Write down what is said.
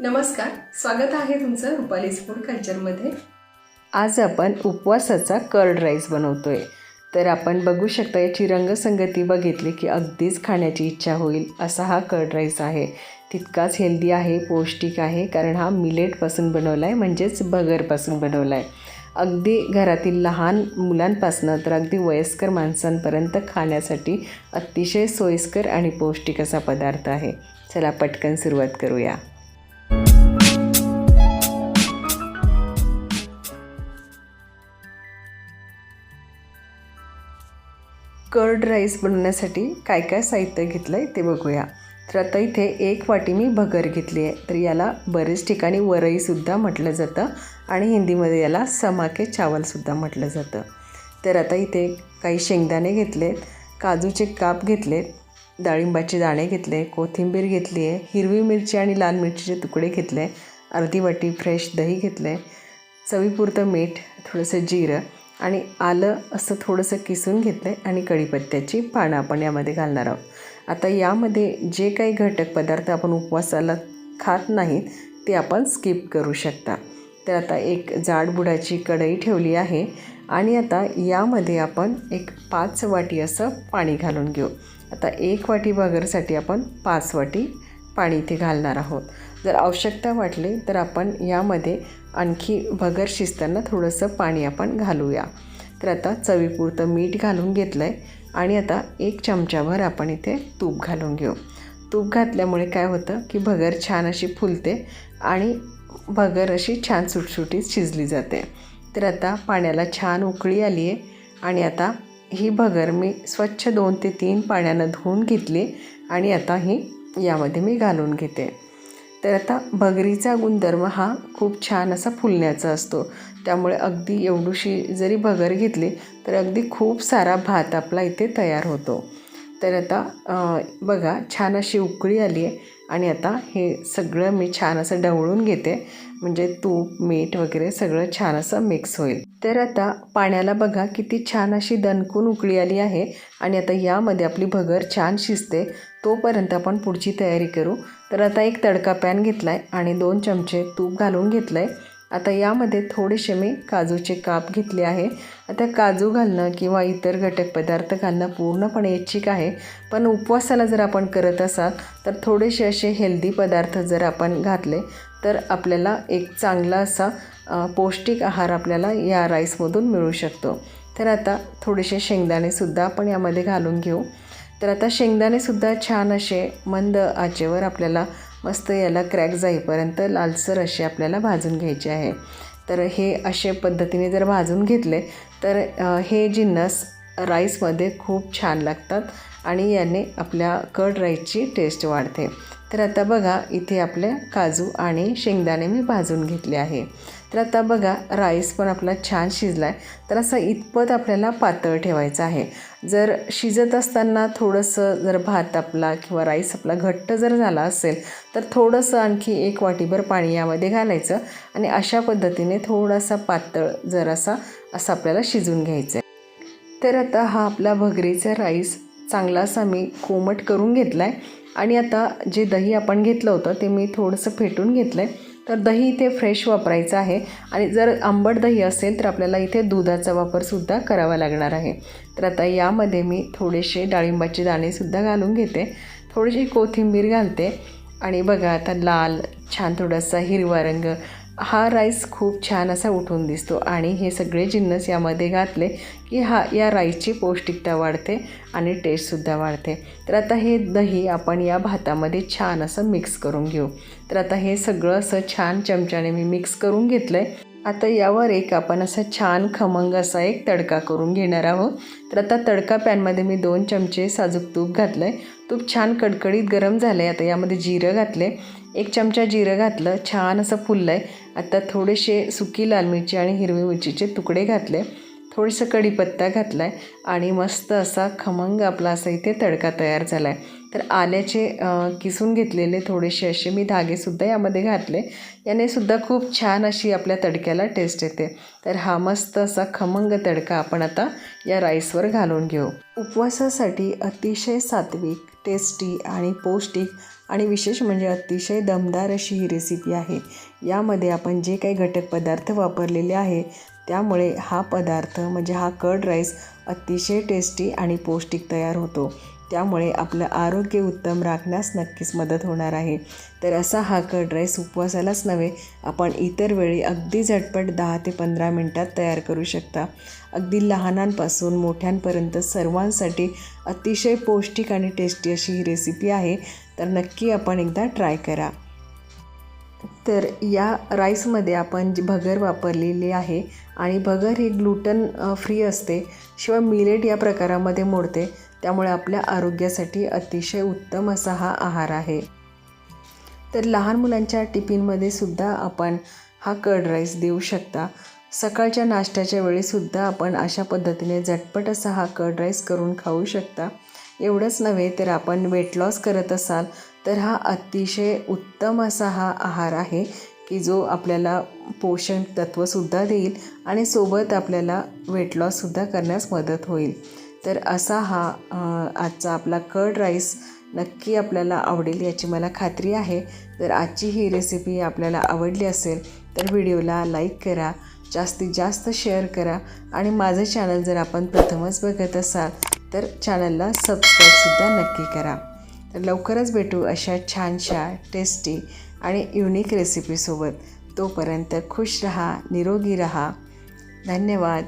नमस्कार स्वागत आहे तुमचं रुपालीज फूड कल्चरमध्ये. आज आपण उपवासाचा कर्ड राईस बनवतोय. तर आपण बघू शकता याची रंगसंगती बघितली की अगदीच खाण्याची इच्छा होईल असा हा कर्ड राईस आहे. तितकाच हेल्दी आहे पौष्टिक आहे कारण हा मिलेटपासून बनवला आहे म्हणजेच बगरपासून बनवला आहे अगदी घरातील लहान मुलांपासनं तर अगदी वयस्कर माणसांपर्यंत खाण्यासाठी अतिशय सोयीस्कर आणि पौष्टिक असा पदार्थ आहे. चला पटकन सुरुवात करूया. कर्ड राईस बनवण्यासाठी काय काय साहित्य घेतलं आहे ते बघूया. तर आता इथे एक वाटी मी भगर घेतली आहे तर याला बरेच ठिकाणी वरईसुद्धा म्हटलं जातं आणि हिंदीमध्ये याला समाके चावलसुद्धा म्हटलं जातं. तर आता इथे काही शेंगदाणे घेतलेत काजूचे काप घेतलेत डाळिंबाचे दाणे घेतले कोथिंबीर घेतली आहे हिरवी मिरची आणि लाल मिरचीचे तुकडे घेतले अर्धी वाटी फ्रेश दही घेतलं आहे चवीपुरतं मीठ थोडंसं जिरं आणि आलं असं थोडंसं किसून घेतलं आहे आणि कढीपत्त्याची पानं आपण यामध्ये घालणार आहोत. आता यामध्ये जे काही घटक पदार्थ आपण उपवासाला खात नाहीत ते आपण स्किप करू शकता. तर आता एक जाड बुडाची कढई ठेवली आहे आणि आता यामध्ये आपण एक पाच वाटी असं पाणी घालून घेऊ. आता एक वाटी भागरसाठी आपण पाच वाटी पाणी इथे घालणार आहोत. जर आवश्यकता वाटली तर आपण यामध्ये आणखी भगर शिजताना थोडंसं पाणी आपण घालूया. तर आता चवीपुरतं मीठ घालून घेतलं आहे आणि आता एक चमचाभर आपण इथे तूप घालून घेऊ. तूप घातल्यामुळे काय होतं की भगर छान अशी फुलते आणि भगर अशी छान सुटसुटीत शिजली जाते. तर आता पाण्याला छान उकळी आली आहे आणि आता ही भगर मी स्वच्छ दोन ते तीन पाण्यानं धुवून घेतली आणि आता ही यामध्ये मी घालून घेते. तर आता भगरीचा गुणधर्म हा खूप छान असा फुलण्याचा असतो. त्यामुळे अगदी एवढीशी जरी भगर घेतली तर अगदी खूप सारा भात आपला इथे तयार होतो. तर आता बघा छान अशी उकळी आली आहे आणि आता हे सगळं मी छान असं ढवळून घेते. म्हणजे तूप मीठ वगैरे सगळं छान असं मिक्स होईल. तर आता पाण्याला बघा किती छान अशी दणकून उकळी आली आहे आणि आता यामध्ये आपली भगर छान शिजते. तोपर्यंत आपण पुढची तयारी करू. तर आता एक तडका पॅन घेतला आहे आणि दोन चमचे तूप घालून घेतलं आहे आता यामध्ये थोडेसे मी काजूचे काप घेतले आहे. आता काजू घालणं किंवा इतर घटक पदार्थ घालणं पूर्णपणे ऐच्छिक आहे. पण उपवासाला जर आपण करत असाल तर थोडेसे असे हेल्दी पदार्थ जर आपण घातले तर आपल्याला एक चांगला असा पौष्टिक आहार आपल्याला या राईसमधून मिळू शकतो. तर आता थोडेसे शेंगदाणेसुद्धा आपण यामध्ये घालून घेऊ. तर आता शेंगदाणेसुद्धा छान असे मंद आचेवर आपल्याला मस्त याला क्रॅक जाईपर्यंत लालसर असे आपल्याला भाजून घ्यायचे आहे. तर हे असे पद्धतीने जर भाजून घेतले तर हे जिन्नस राईसमध्ये खूप छान लागतात आणि याने आपल्या कर्ड राईसची टेस्ट वाढते. तर आता बघा इथे आपले काजू आणि शेंगदाणे मी भाजून घेतले आहे. तर आता बघा राईस पण आपला छान शिजला आहे तर असं इतपत आपल्याला पातळ ठेवायचं आहे. जर शिजत असताना थोडंसं जर भात आपला किंवा राईस आपला घट्ट जर झाला असेल तर थोडंसं आणखी एक वाटीभर पाणी यामध्ये घालायचं आणि अशा पद्धतीने थोडासा पातळ जरासा असं आपल्याला शिजून घ्यायचं आहे तर आता हा आपला भगरीचा राईस चांगला असा मी कोमट करून घेतला आहे आणि आता जे दही आपण घेतलं होतं ते मी थोडंसं फेटून घेतलं आहे तर दही इथे फ्रेश वापरायचं आहे. आणि जर आंबट दही असेल तर आपल्याला इथे दुधाचा वापरसुद्धा करावा लागणार आहे. तर आता यामध्ये मी थोडेसे डाळिंबाचे दाणेसुद्धा घालून घेते. थोडीशी कोथिंबीर घालते. आणि बघा आता लाल छान थोडासा हिरवा रंग हा राईस खूप छान असा उठून दिसतो. आणि हे सगळे जिन्नस यामध्ये घातले की हा या राईसची पौष्टिकता वाढते आणि टेस्टसुद्धा वाढते. तर आता हे दही आपण या भातामध्ये छान असं मिक्स करून घेऊ. तर आता हे सगळं असं छान चमच्याने मी मिक्स करून घेतलं आहे आता यावर एक आपण असा छान खमंग असा एक तडका करून घेणार आहोत. तर आता तडका पॅनमध्ये मी दोन चमचे साजूक तूप घातलं आहे तूप छान कडकडीत गरम झालं आहे आता यामध्ये जिरं घातले एक चमचा जिरं घातलं छान असं फुललं आहे आता थोडेसे सुकी लाल मिरची आणि हिरवी मिरचीचे तुकडे घातले. थोडंसं कढीपत्ता घातला आहे आणि मस्त असा खमंग आपला असा इथे तडका तयार झाला आहे तर आल्याचे किसून घेतलेले थोडेसे असे मी धागेसुद्धा यामध्ये घातले. याने सुद्धा खूप छान अशी आपल्या तडक्याला टेस्ट येते. तर हा मस्त असा खमंग तडका आपण आता या राईसवर घालून घेऊ. उपवासासाठी अतिशय सात्विक टेस्टी आणि पौष्टिक आणि विशेष म्हणजे अतिशय दमदार अशी ही रेसिपी आहे. यामध्ये आपण जे काही घटक पदार्थ वापरलेले आहे त्यामुळे हा पदार्थ म्हणजे हा कर्ड राईस अतिशय टेस्टी आणि पौष्टिक तयार होतो. त्यामुळे आपलं आरोग्य उत्तम राखण्यास नक्कीच मदत होणार आहे. तर असा हा कट राईस उपवासालाच नव्हे आपण इतर वेळी अगदी झटपट दहा ते पंधरा मिनटात तयार करू शकता. अगदी लहानांपासून मोठ्यांपर्यंत सर्वांसाठी अतिशय पौष्टिक आणि टेस्टी अशी ही रेसिपी आहे. तर नक्की आपण एकदा ट्राय करा. तर या राईसमध्ये आपण जी भगर वापरलेली आहे आणि भगर ही ग्लुटन फ्री असते. शिवाय मिलेट या प्रकारामध्ये मोडते. त्यामुळे आपल्या आरोग्यासाठी अतिशय उत्तम असा हा आहार आहे. तर लहान मुलांच्या टिफिनमध्ये सुद्धा आपण हा कर्ड राईस देऊ शकता. सकाळच्या नाश्त्याच्या वेळीसुद्धा आपण अशा पद्धतीने झटपट असा हा कर्ड राईस करून खाऊ शकता. एवढंच नव्हे तर आपण वेट लॉस करत असाल तर हा अतिशय उत्तम असा हा आहार आहे की जो आपल्याला पोषण तत्त्वसुद्धा देईल आणि सोबत आपल्याला वेट लॉससुद्धा करण्यास मदत होईल. तर असा हा आजचा आपला कर्ड राईस नक्की आपल्याला आवडेल याची मला खात्री आहे. तर आजची ही रेसिपी आपल्याला आवडली असेल तर व्हिडिओला लाईक करा जास्तीत जास्त शेअर करा आणि माझं चॅनल जर आपण प्रथमच बघत असाल तर चॅनलला सबस्क्राईबसुद्धा नक्की करा. तर लवकरच भेटू अशा छानशा टेस्टी आणि युनिक रेसिपीसोबत तोपर्यंत खुश रहा निरोगी रहा. धन्यवाद.